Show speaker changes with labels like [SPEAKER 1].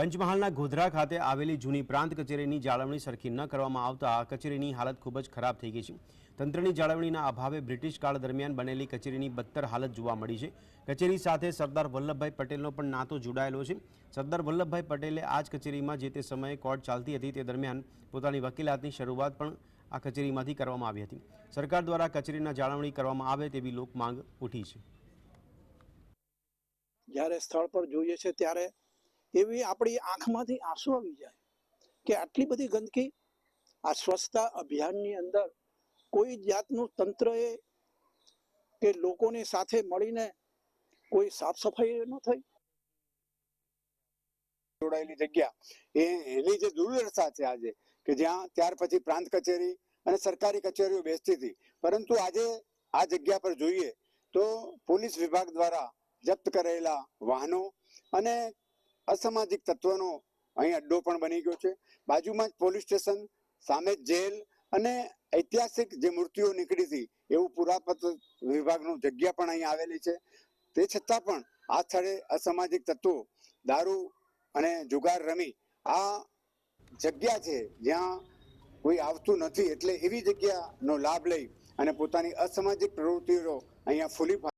[SPEAKER 1] પંચમહાલના ગોધરા ખાતે આવેલી જૂની પ્રાંત કચેરીની જાળવણી સરખી ન કરવામાં આવતા આ કચેરીની હાલત ખૂબ જ ખરાબ થઈ ગઈ છે. તંત્રની જાળવણીના અભાવે બ્રિટિશ કાળ દરમિયાન બનેલી કચેરીની બદતર હાલત જોવા મળી છે. કચેરી સાથે સરદાર વલ્લભભાઈ પટેલનો પણ નાતો જોડાયેલો છે. સરદાર વલ્લભભાઈ પટેલે આ જ કચેરીમાં જે તે સમયે કોર્ટ ચાલતી હતી તે દરમિયાન પોતાની વકીલાતની શરૂઆત પણ આ કચેરીમાંથી કરવામાં આવી હતી. સરકાર દ્વારા કચેરીના જાળવણી કરવામાં આવે તેવી લોક માંગ ઉઠી છે.
[SPEAKER 2] જ્યારે સ્થળ પર જોઈએ છે ત્યારે એવી આપણી આંખમાંથી આંસુ આવી જાય કે આટલી બધી ગંદકી આ સ્વચ્છતા અભિયાનની અંદર કોઈ જાતનું તંત્રએ કે લોકોને સાથે મળીને કોઈ સાફ સફાઈ ન થઈ.
[SPEAKER 3] જોડાયેલી જગ્યા. એ એની જે દુર્દશા છે આજે કે જ્યાં ત્યાર પછી પ્રાંત કચેરી અને સરકારી કચેરીઓ બેસતી હતી. પરંતુ આજે આ જગ્યા પર જોઈએ તો પોલીસ વિભાગ દ્વારા જપ્ત કરેલા વાહનો અને અસામાજિક તત્વોનો અહીં અડ્ડો પણ બની ગયો છે. બાજુમાં જ પોલીસ સ્ટેશન, સામે જેલ અને ઐતિહાસિક જે મૂર્તિઓ નીકળી હતી એવું પુરાતત્વ વિભાગનું જગ્યા પણ અહીં આવેલી છે. તે છતાં પણ આ સ્થળે અસામાજિક તત્વો, દારૂ અને જુગાર રમી આ જગ્યા છે જ્યાં કોઈ આવતું નથી. એટલે એવી જગ્યાનો લાભ લઈ અને પોતાની અસામાજિક પ્રવૃત્તિઓ અહીંયા ફૂલી